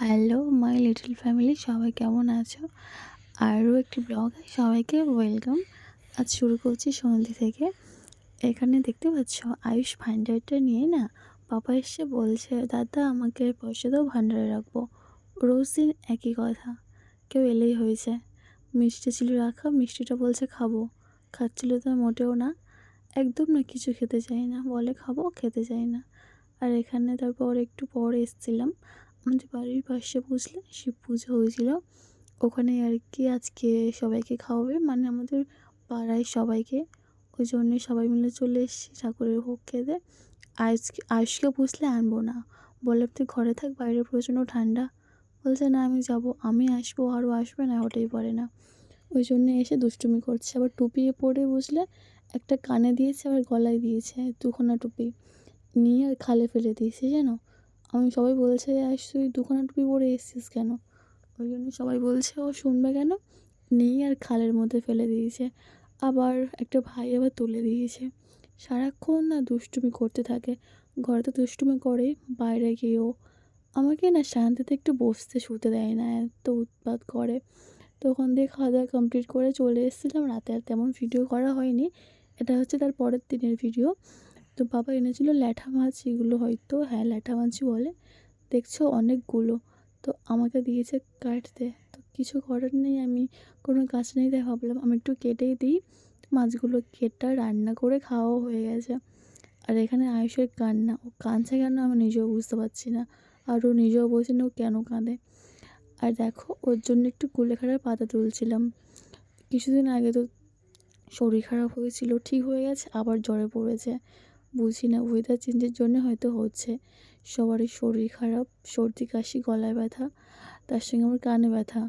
Hello my little family সবাই কেমন আছো? আরও একটি ব্লগে সবাইকে ওয়েলকাম আজ শুরু করছি সন্ধে থেকে। এখানে দেখতে পাচ্ছ, আয়ুষ ভান্ডারটা নিয়ে না পাপা এসে বলছে, দাদা, আমাকে পয়সা দাও, ভান্ডারে রাখব। রোজ দিন একই কথা, কেউ এলেই হয়েছে। মিষ্টি ছিল রাখা, মিষ্টিটা বলছে খাব। খাচ্ছিল তো মোটেও না। একদম না কিছু খেতে চাই না। বলে খাব, খেতে চাই না। আর এখানে তারপর একটু পরে এসেছিলাম। আমাদের বাড়ির পাশে বুঝলে শিব পুজো হয়েছিল। ওখানে আর কি আজকে সবাইকে খাওয়াবে। মানে আমাদের পাড়ায় সবাইকে। ওই জন্যে সবাই মিলে চলে এসেছি ঠাকুরের ভোগ খেতে। আজকে আয়ুষকে বুঝলে আনব না। বলে, তুই ঘরে থাক, বাইরে প্রচণ্ড ঠান্ডা। বলছে, না, আমি যাব। আমি আসব, আরও আসবে না, ওটাই পারে না। ওই জন্যে এসে দুষ্টুমি করছে। আবার টুপি পরে বুঝলে একটা কানে দিয়েছে আবার গলায় দিয়েছে, দুখানা টুপি নিয়ে আর খালে ফেলে দিয়েছে, জানো? আমি সবাই বলছে আজ তুই দুখানা টুপি পরে এসেছিস কেন? ওই জন্য সবাই বলছে, ও শুনবে কেন? নিয়ে আর খালের মধ্যে ফেলে দিয়েছে। আবার একটা ভাই আবার তুলে দিয়েছে। সারাক্ষণ না দুষ্টুমি করতে থাকে। ঘরে তো দুষ্টুমি করে, বাইরে গিয়েও। আমাকে না শান্তিতে একটু বসতে শুতে দেয় না, এত উৎপাত করে। তখন দিয়ে খাওয়া দাওয়া কমপ্লিট করে চলে এসেছিলাম। রাতে আর তেমন ভিডিও করা হয়নি। এটা হচ্ছে তার পরের দিনের ভিডিও। তো বাবা এনেছিল ল্যাঠা মাছ, এগুলো হয়তো হ্যাঁ ল্যাঠা মাছই বলে। দেখছ অনেকগুলো। তো আমাকে দিয়েছে কাটতে। তো কিছু করার নেই, আমি কোনো কাজ নেই, তাই ভাবলাম আমি একটু কেটেই দিই। মাছগুলো কেটে রান্না করে খাওয়াও হয়ে গেছে। আর এখানে আয়ুষের কান্না। ও কাঁদছে কেন আমি নিজেও বুঝতে পারছি না। আর ও নিজেও বলছে না ও কেন কাঁদে। আর দেখো, ওর জন্য একটু কুলেখাড়ার পাতা তুলছিলাম। কিছুদিন আগে তো শরীর খারাপ হয়েছিল, ঠিক হয়ে গেছে, আবার জ্বরে পড়েছে। বুঝি না ওয়েদার চেঞ্জের জন্য হয়তো হচ্ছে। সবারই শরীর খারাপ, সর্দি, কাশি, গলায় ব্যথা, তার সঙ্গে আমার কানে ব্যথা।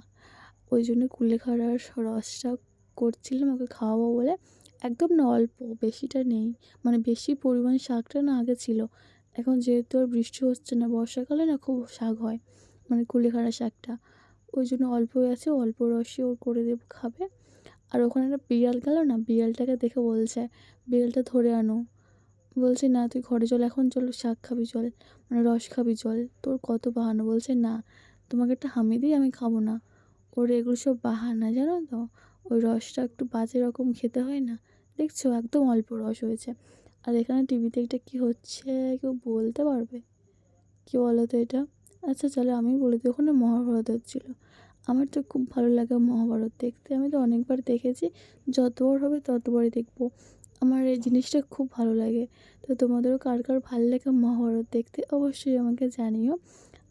ওই জন্য কুলেখাড়ার রসটা করছিলাম ওকে খাওয়াবো বলে। একদম না, অল্প, বেশিটা নেই। মানে বেশি পরিমাণ শাকটা না, আগে ছিল। এখন যেহেতু আর বৃষ্টি হচ্ছে না, বর্ষাকালে না খুব শাক হয় মানে কুলেখাড়া শাকটা। ওই জন্য অল্পই আছে, অল্প রসে ওর করে দেব, খাবে। আর ওখানে একটা বিড়াল গেল না? বিড়ালটাকে দেখে বলছে, বিড়ালটা ধরে আনো। বলছে, না, তুই ঘরে চল, এখন চল, শাক খাবি, চল মানে রস খাবি, চল, তোর কত বাহানো? বলছে, না, তোমাকে একটা হামি দিই আমি খাব না। ওর এগুলো সব বাহানা, জানো তো? ওই রসটা একটু বাজে রকম খেতে হয় না? দেখছ? একদম অল্প রস হয়েছে। আর এখানে টিভিতে এটা কী হচ্ছে? কেউ বলতে পারবে? কী বলো তো এটা? আচ্ছা চলো আমি বলে দিই, ওখানে মহাভারত হচ্ছিল। আমার তো খুব ভালো লাগে মহাভারত দেখতে। আমি তো অনেকবার দেখেছি। যতবার হবে ততবারই দেখব। আমার এই জিনিসটা খুব ভালো লাগে। তো তোমাদেরও কার কার ভালো লাগে মহাভারত দেখতে অবশ্যই আমাকে জানিও।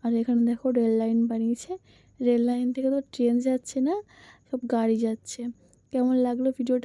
আর এখানে দেখো রেল লাইন বানিয়েছে। রেল লাইন থেকে তো ট্রেন যাচ্ছে না, সব গাড়ি যাচ্ছে। কেমন লাগল ভিডিওটা?